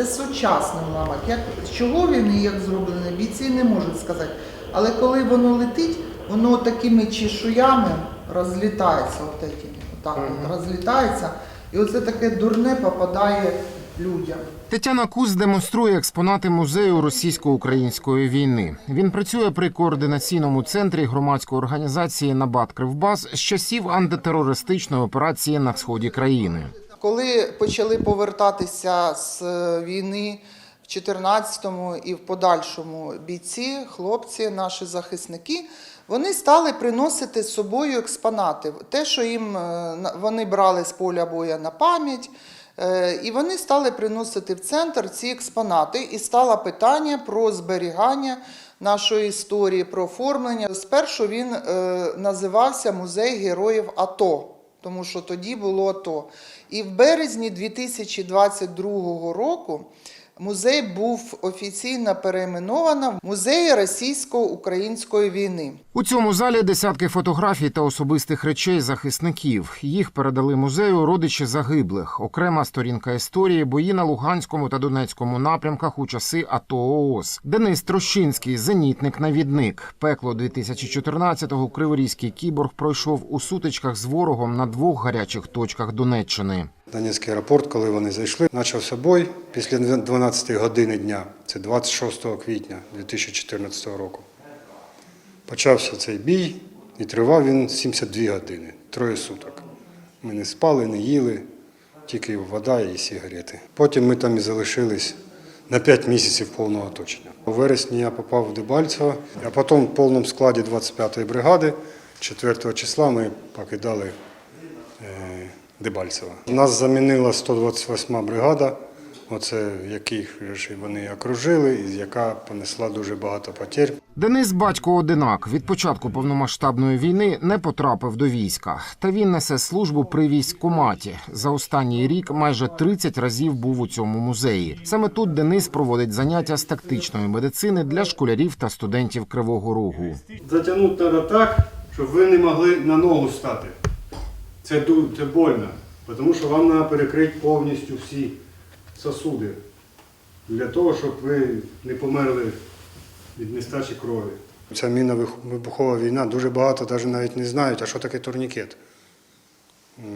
це сучасний уламок. Як, з чого він і як зроблений, бійці не можуть сказати. Але коли воно летить, воно такими чешуями розлітається, от этими, отак от, розлітається. І оце таке дурне попадає людям. Тетяна Кус демонструє експонати музею російсько-української війни. Він працює при координаційному центрі громадської організації Набат Кривбас з часів антитерористичної операції на сході країни. Коли почали повертатися з е, війни в 14-му і в подальшому бійці, хлопці, наші захисники, вони стали приносити з собою експонати. Те, що їм е, вони брали з поля боя на пам'ять. е, І вони стали приносити в центр ці експонати, і стало питання про зберігання нашої історії, про оформлення. Спершу він називався Музей героїв АТО тому що тоді було АТО. І в березні 2022 року музей був офіційно перейменовано в музей російсько-української війни. У цьому залі десятки фотографій та особистих речей захисників. Їх передали музею родичі загиблих. Окрема сторінка історії бої на Луганському та Донецькому напрямках у часи АТО ООС. Денис Трощинський, зенітник-навідник. Пекло 2014-го Криворізький кіборг пройшов у сутичках з ворогом на двох гарячих точках Донеччини. Донецький аеропорт, коли вони зайшли, почався бой після 12 години дня, це 26 квітня 2014 року. Почався цей бій і тривав він 72 години, троє суток. Ми не спали, не їли, тільки вода і сигарети. Потім ми там і залишились на 5 місяців повного оточення. У вересні я попав в Дебальцево, а потім в повному складі 25-ї бригади 4 числа ми покидали Дебальцева. Нас замінила 128 бригада, оце яких ж вони окружили, і яка понесла дуже багато потерь. Денис батько одинак від початку повномасштабної війни не потрапив до війська. Та він несе службу при військкоматі. За останній рік майже 30 разів був у цьому музеї. Саме тут Денис проводить заняття з тактичної медицини для школярів та студентів Кривого Рогу. Затягнути треба так, щоб ви не могли на ногу стати. Це, це больно, тому що вам треба перекрити повністю всі сосуди для того, щоб ви не померли від нестачі крові. Ця міна вибухова війна дуже багато навіть навіть не знають, а що таке турнікет.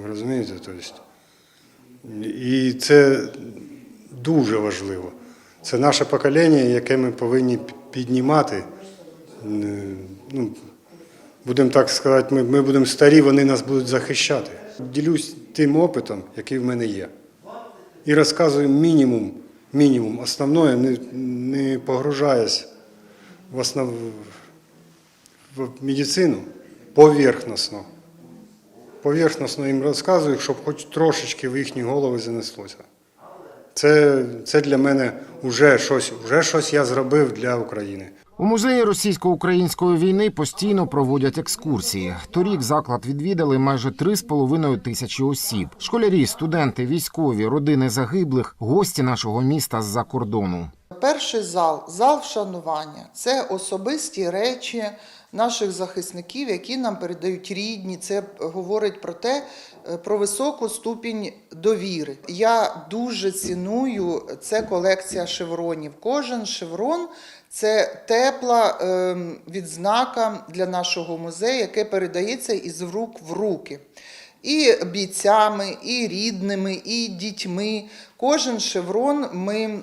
Розумієте? Тобто, і це дуже важливо. Це наше покоління, яке ми повинні піднімати. Ну, будемо так сказати, ми, ми будемо старі, вони нас будуть захищати. Ділюсь тим опитом, який в мене є. І розказую мінімум, мінімум основне, не, не погружаясь в основ в медицину поверхносно. Поверхносно їм розказую, щоб хоч трошечки в їхні голови занеслося. Це, це для мене вже щось, вже щось я зробив для України. У музеї російсько-української війни постійно проводять екскурсії. Торік заклад відвідали майже 3,5 тисячі осіб. Школярі, студенти, військові, родини загиблих, гості нашого міста з-за кордону. Перший зал зал вшанування це особисті речі наших захисників, які нам передають рідні. Це говорить про те, е, про високу ступінь довіри. Я дуже ціную це колекція шевронів. Кожен шеврон це тепла ем, відзнака для нашого музею, яке передається із рук в руки. І бійцями, і рідними, і дітьми. Кожен шеврон ми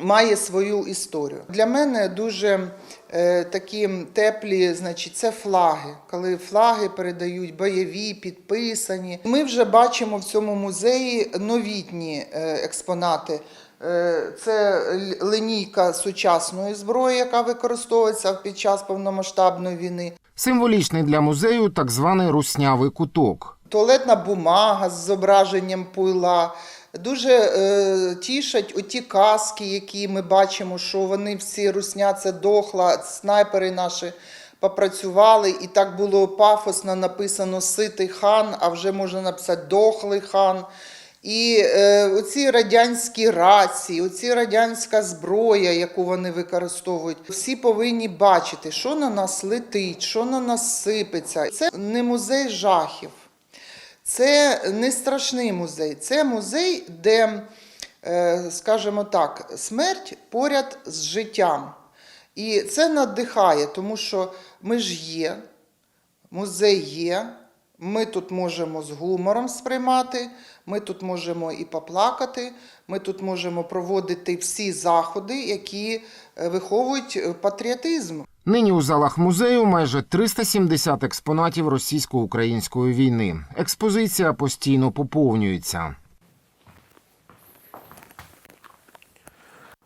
має свою історію. Для мене дуже е, такі теплі, значить, це флаги, коли флаги передають бойові, підписані. Ми вже бачимо в цьому музеї новітні е, експонати. Е, Це линійка сучасної зброї, яка використовується під час повномасштабної війни. Символічний для музею так званий руснявий куток. Туалетна бумага з зображенням пуйла. Дуже е, тішать оті каски, які ми бачимо, що вони всі русня це дохла, снайпери наші попрацювали, і так було пафосно написано Ситий хан, а вже можна написати Дохлий хан. І е, оці радянські рації, оці радянська зброя, яку вони використовують, всі повинні бачити, що на нас летить, що на нас сипеться. Це не музей жахів. Це не страшний музей, це музей, де е, скажімо так, смерть поряд з життям. І це надихає, тому що ми ж є, музей є, ми тут можемо з гумором сприймати, ми тут можемо і поплакати, ми тут можемо проводити всі заходи, які е, виховують е, патріотизм. Нині у залах музею майже 370 експонатів російсько-української війни. Експозиція постійно поповнюється.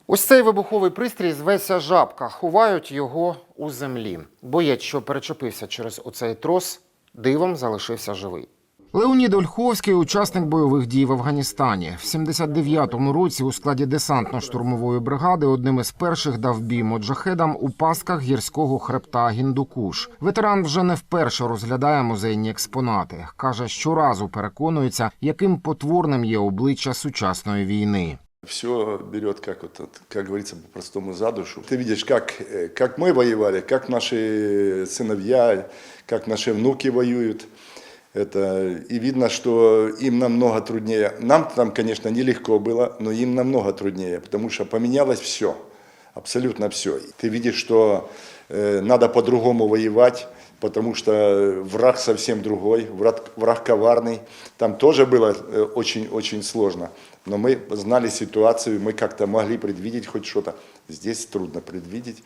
Ось цей вибуховий пристрій зветься жабка. Ховають його у землі. Боєць, що перечепився через оцей трос, дивом залишився живий. Леонід Ольховський учасник бойових дій в Афганістані. В 79-му році у складі десантно-штурмової бригади одним із перших дав бій моджахедам у пасках гірського хребта Гіндукуш. Ветеран вже не вперше розглядає музейні експонати. каже, щоразу переконується, яким потворним є обличчя сучасної війни. Все берет, как, вот, вот, как говорится, по-простому за душу. Ты видишь, как, э, как мы воевали, как наши сыновья, как наши внуки воюют. Это, и видно, что им намного труднее. Нам там, конечно, нелегко было, но им намного труднее, потому что поменялось все, абсолютно все. Ты видишь, что э, надо по-другому воевать, потому что враг совсем другой, враг, враг коварный. Там тоже было э, очень-очень сложно. Но мы знали ситуацию, мы как-то могли предвидеть хоть что-то. Здесь трудно предвидеть.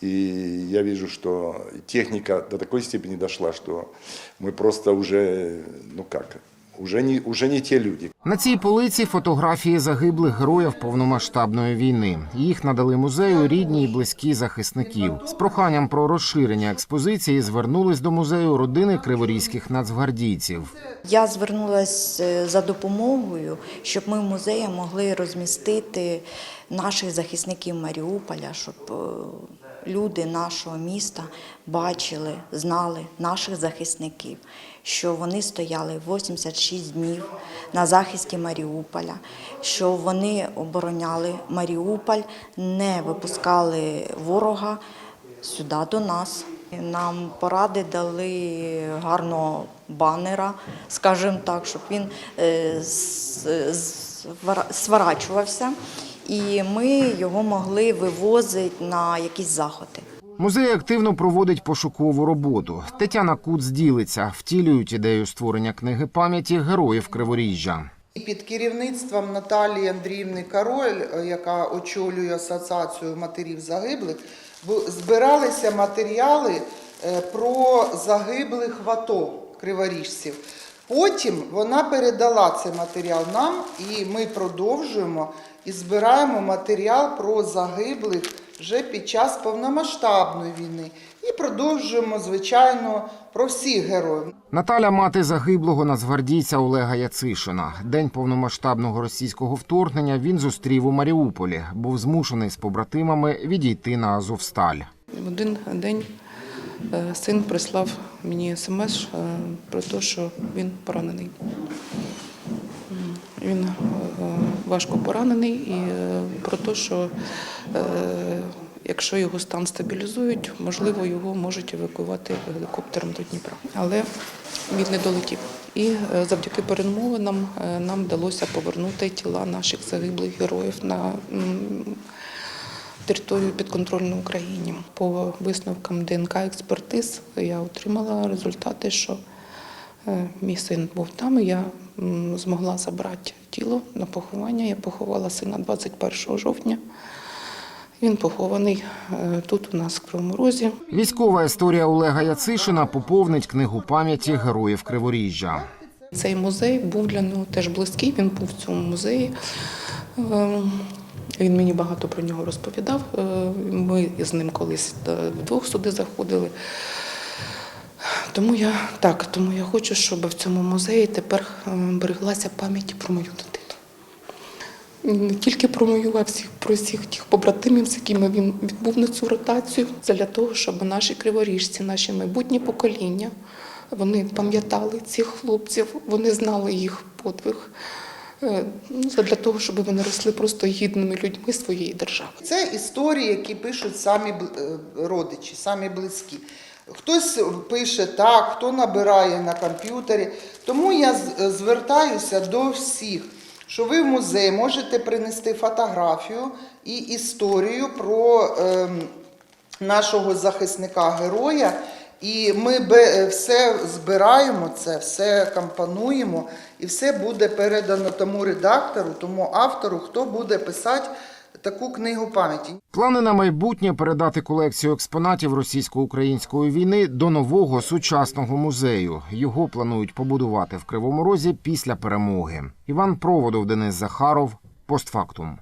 И я вижу, что техника до такой степени дошла, что мы просто уже, ну как, уже не, уже не те люди. На цій полиці фотографії загиблих героїв повномасштабної війни. Їх надали музею рідні і близькі захисників. З проханням про розширення експозиції звернулись до музею родини криворізьких нацгвардійців. Я звернулася за допомогою, щоб ми в музеї могли розмістити наших захисників Маріуполя, щоб е, люди нашого міста бачили, знали наших захисників, що вони стояли 86 днів на захисті Маріуполя, що вони обороняли Маріуполь, не випускали ворога сюди до нас. Нам поради дали гарного банера, скажімо так, щоб він е, сворачувався, і ми його могли вивозити на якісь заходи. Музей активно проводить пошукову роботу. Тетяна Куц ділиться, втілюють ідею створення книги пам'яті героїв Криворіжжя. І Під керівництвом Наталії Андріївни Король, е, яка очолює асоціацію матерів загиблих, збиралися матеріали е, про загиблих в АТО криворіжців. Потім вона передала цей матеріал нам, і ми продовжуємо і збираємо матеріал про загиблих вже під час повномасштабної війни. І продовжуємо, звичайно, про всіх героїв. Наталя мати загиблого нацгвардійця Олега Яцишина. День повномасштабного російського вторгнення він зустрів у Маріуполі. Був змушений з побратимами відійти на Азовсталь. Один день син прислав мені смс е, про те, що він поранений. Він е, важко поранений і е, про те, що е, якщо його стан стабілізують, можливо, його можуть евакуювати гелікоптером до Дніпра. Але він не долетів. І е, завдяки перемовинам е, нам вдалося повернути тіла наших загиблих героїв на територію підконтрольну Україні. По висновкам ДНК експертиз я отримала результати, що е, мій син був там. і Я змогла забрати тіло на поховання. Я поховала сина 21 жовтня. Він похований е, тут у нас в Кривому Розі. Військова історія Олега Яцишина поповнить книгу пам'яті героїв Криворіжжя. Цей музей був для нього теж близький. Він був в цьому музеї. Він мені багато про нього розповідав. Е, Ми з ним колись е, вдвох сюди заходили. Тому я так, тому я хочу, щоб в цьому музеї тепер е, береглася пам'ять про мою дитину. Не тільки про мою, а всіх про всіх тих побратимів, з якими він відбув на цю ротацію, для того, щоб наші криворіжці, наші майбутні покоління, вони пам'ятали цих хлопців, вони знали їх подвиг. Е, ну, Для того, щоб вони росли просто гідними людьми своєї держави. Це історії, які пишуть самі е, родичі, самі близькі. Хтось пише так, хто набирає на комп'ютері. Тому я звертаюся до всіх. що ви в музей можете принести фотографію і історію про ем, нашого захисника-героя. І ми бе- все збираємо це, все компонуємо, і все буде передано тому редактору, тому автору, хто буде писати таку книгу пам'яті. Плани на майбутнє передати колекцію експонатів російсько-української війни до нового сучасного музею. Його планують побудувати в Кривому Розі після перемоги. Іван Проводов, Денис Захаров, постфактум.